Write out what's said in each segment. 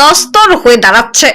দস্তর হয়ে দাঁড়াচ্ছে।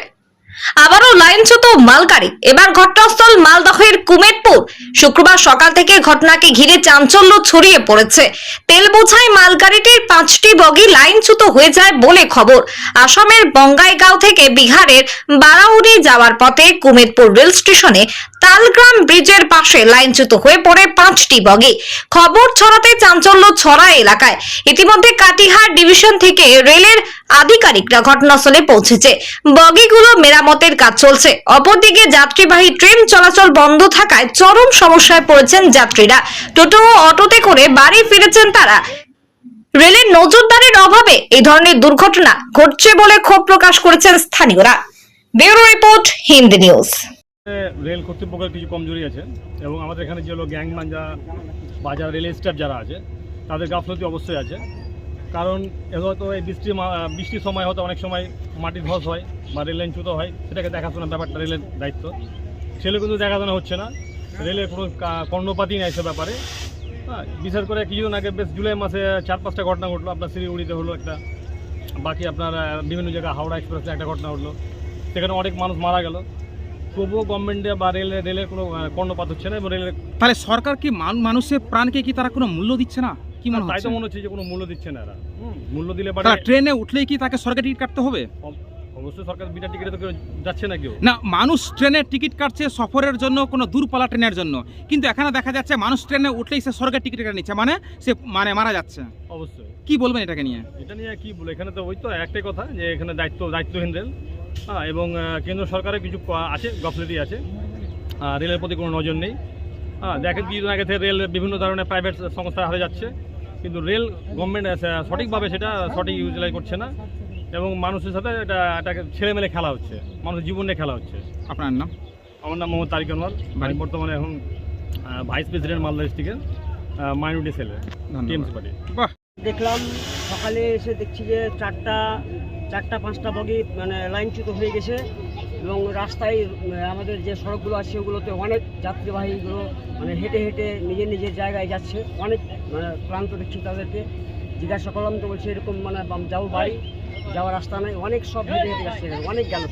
আবারও লাইনচ্যুত মালগাড়ি এবার ঘটনাস্থল মালদহের কুমেরপুর শুক্রবার সকাল থেকে ঘটনাকে ঘিরে চাঞ্চল্য ছড়িয়ে পড়েছে। তেল বোঝাই মালগাড়িটির পাঁচটি বগি লাইনচ্যুত হয়ে যায় বলে খবর। আসামের বঙ্গাইগাঁও থেকে বিহারের বারাউরি যাওয়ার পথে কুমেদপুর রেল স্টেশনে তালগ্রাম ব্রিজের পাশে লাইনচ্যুত হয়ে পড়ে পাঁচটি বগি। খবর ছড়াতে চাঞ্চল্য ছড়া এলাকায়। ইতিমধ্যে কাটিহার ডিভিশন থেকে রেলের আধিকারিকরা ঘটনাস্থলে পৌঁছেছে। বগিগুলো মেরামতের কাজ চলছে। অপরদিকে যাত্রীবাহী ট্রেন চলাচল বন্ধ থাকায় চরম সমস্যায় পড়েছেন যাত্রীরা। টোটো ও অটোতে করে বাড়ি ফিরেছেন তারা। রেলের নজরদারির অভাবে এই ধরনের দুর্ঘটনা ঘটছে বলে ক্ষোভ প্রকাশ করেছেন স্থানীয়রা। Bureau report, Hindi news. Rail কর্তৃপক্ষের কিছু কমজোরি আছে এবং আমাদের এখানে যে হলো গ্যাংম্যান যারা বা যারা রেলের স্টাফ যারা আছে, তাদের গাফলতি অবশ্যই আছে। কারণ এগুলো তো এই বৃষ্টি বৃষ্টির সময় হয়তো অনেক সময় মাটি ধস হয় বা রেল লাইন চ্যুত হয়, সেটাকে দেখাশোনার ব্যাপারটা রেলের দায়িত্ব। সেগুলো কিন্তু দেখাশোনা হচ্ছে না, রেলের কোনো কর্ণপাতই নেই সে ব্যাপারে। হ্যাঁ বিশেষ করে কিছুদিন আগে বেশ জুলাই মাসে চার পাঁচটা ঘটনা ঘটলো, আপনার শিলিগুড়িতে হলো একটা, বাকি আপনার বিভিন্ন জায়গায় হাওড়া এক্সপ্রেসে একটা ঘটনা ঘটলো। সেখানে অনেক মানুষ মারা গেল। তবুও গভর্নমেন্টে বা রেলের রেলের কোনো কর্ণপাত হচ্ছে না এবং রেলের তাহলে সরকার কি মান- মানুষের প্রাণকে কি তারা কোনো মূল্য দিচ্ছে না? কি মনে তাই হচ্ছে? তো মনে হচ্ছে যে কোনো মূল্য দিচ্ছে না এরা। মূল্য দিলে তারা ট্রেনে উঠলেই কি তাকে সরকার টিকিট কাটতে হবে? অবশ্যই সরকার বিনা টিকিটে তো কেউ যাচ্ছে না কেউ। না মানুষ ট্রেনের টিকিট কাটছে সফরের জন্য কোনো দূরপাল্লা ট্রেনের জন্য। কিন্তু এখানে দেখা যাচ্ছে মানুষ ট্রেনে উঠলেই সে সরকার টিকিট কেটে নিচ্ছে। মানে সে মানে মারা যাচ্ছে। অবশ্যই। কি বলবেন এটাকে নিয়ে? এটা নিয়ে কি বলে এখানে তো ওই তো একটাই কথা যে এখানে দায়িত্ব দায়িত্বহীন রেল। হ্যাঁ এবং কেন্দ্র সরকারের কিছু আছে গফলতি আছে। রেলের প্রতি কোনো নজর নেই। হ্যাঁ দেখেন কিছুদিন আগে থেকে রেল বিভিন্ন ধরনের প্রাইভেট সংস্থা হারে যাচ্ছে। কিন্তু রেল গভর্নমেন্ট সঠিকভাবে সেটা সঠিক ইউটিলাইজ করছে না। এবং মানুষের সাথে এটা এটাকে ছেলেমেলে খেলা হচ্ছে। মানুষের জীবন নিয়ে খেলা হচ্ছে। আপনার নাম? আমার নাম মোহাম্মদ তারিক আনোয়ার। আমি বাড়ি? বর্তমানে এখন ভাইস প্রেসিডেন্ট মালদা ডিস্ট্রিক্টের মাইনরিটি সেলে টিএমসি পার্টি দেখলাম সকালে এসে দেখছি যে চারটা চারটা পাঁচটা বগি মানে লাইনচ্যুত হয়ে গেছে এবং রাস্তায় আমাদের যে সড়কগুলো আছে সেগুলোতে অনেক যাত্রীবাহীগুলো মানে হেঁটে হেঁটে নিজের নিজের জায়গায় যাচ্ছে। অনেক মানে ক্লান্ত দেখছি তাদেরকে। জিজ্ঞাসা করলাম তো বলছে এরকম মানে যাও বাড়ি যাওয়ার রাস্তা নাই। অনেক সব হেঁটে হেঁটে যাচ্ছে এখানে, অনেক গেল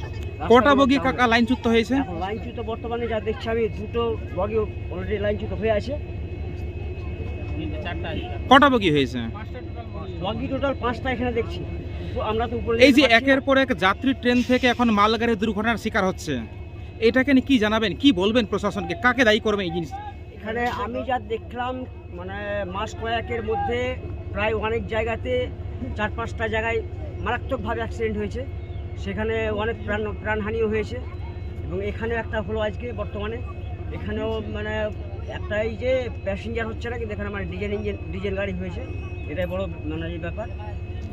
কটা বগি কাকা লাইনচ্যুত হয়েছে? লাইনচ্যুত বর্তমানে যা দেখছি আমি দুটো বগি অলরেডি লাইনচ্যুত হয়ে আছে। কটা বগি হয়েছে? বগি। টোটাল পাঁচটা এখানে দেখছি। আমরা তো উপরে এই যে। একের পর এক যাত্রী ট্রেন থেকে এখন মালগাড়ির দুর্ঘটনার শিকার হচ্ছে। এটাকে নিয়ে কি জানাবেন? কি বলবেন প্রশাসনকে? কাকে দায়ী করবেন এই জিনিস? এখানে আমি যা দেখলাম মানে মাস কয়েকের মধ্যে প্রায় অনেক জায়গাতে চার পাঁচটা জায়গায় মারাত্মকভাবে অ্যাক্সিডেন্ট হয়েছে। সেখানে অনেক প্রাণ প্রাণহানিও হয়েছে। এবং এখানেও একটা হলো আজকে বর্তমানে। এখানেও মানে একটাই যে প্যাসেঞ্জার হচ্ছে না কিন্তু এখানে মানে ডিজেল ইঞ্জিন ডিজেল গাড়ি হয়েছে। এটাই বড় মানে ব্যাপার।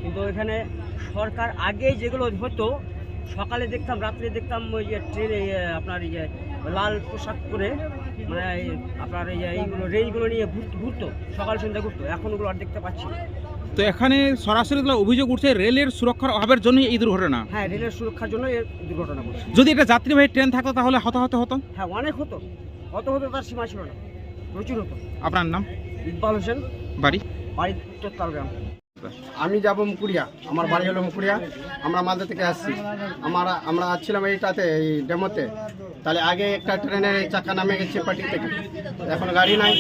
কিন্তু এখানে সরকার আগে যেগুলো হতো সকালে দেখতাম রাত্রে দেখতাম ওই যে ট্রেনে আপনার এই যে লাল পোশাক পরে মানে আপনার এই এইগুলো রেলগুলো নিয়ে ঘুর- ঘুরতো সকাল সন্ধ্যা ঘুরতো এখন ওগুলো আর দেখতে পাচ্ছি। তো এখানে সরাসরি অভিযোগ উঠছে রেলের সুরক্ষার অভাবের জন্যই এই দুর্ঘটনা? হ্যাঁ রেলের সুরক্ষার জন্য এই দুর্ঘটনা ঘটছে। যদি এটা যাত্রীবাহী ট্রেন থাকতো তাহলে হতাহত হতো? হ্যাঁ অনেক হতো। কত হতো তার সীমা ছিল না। প্রচুর হতো। আপনার নাম? ইকবাল হোসেন। বাড়ি? বাড়ি উত্তর তালগ্রাম আমি যাব মুকুরিয়া আমার বাড়ি হলো মুকুরিয়া আমরা মালদা থেকে আসছি। আমার, আমরা আসছিলাম এইটাতে, এই ডেমোতে। তাহলে আগে একটা ট্রেনের চাকা নামে গেছে পাটি থেকে। এখন গাড়ি নাই।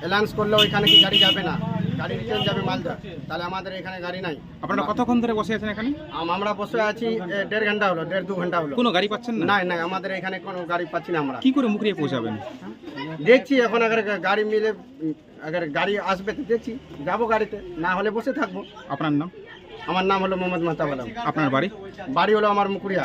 অ্যালাউন্স করলে ওইখানে কি গাড়ি যাবে না? গাড়ি যাবে মালদা। তাহলে আমাদের এখানে গাড়ি নাই। আপনারা কতক্ষণ ধরে বসে আছেন এখানে? আমরা বসে আছি দেড় ঘণ্টা হলো দেড় দু ঘণ্টা হলো। কোনো গাড়ি পাচ্ছেন না? আমাদের এখানে কোনো গাড়ি পাচ্ছি না আমরা। কি করে মুকরিয়ে পৌঁছাবেন? দেখছি এখন আগে গাড়ি মিলে আগে গাড়ি আসবে তো দেখছি যাব গাড়িতে না হলে বসে থাকব। আপনার নাম? আমার নাম হলো মোহাম্মদ মাহতাব আলম। আপনার বাড়ি? বাড়ি হলো আমার মুকুরিয়া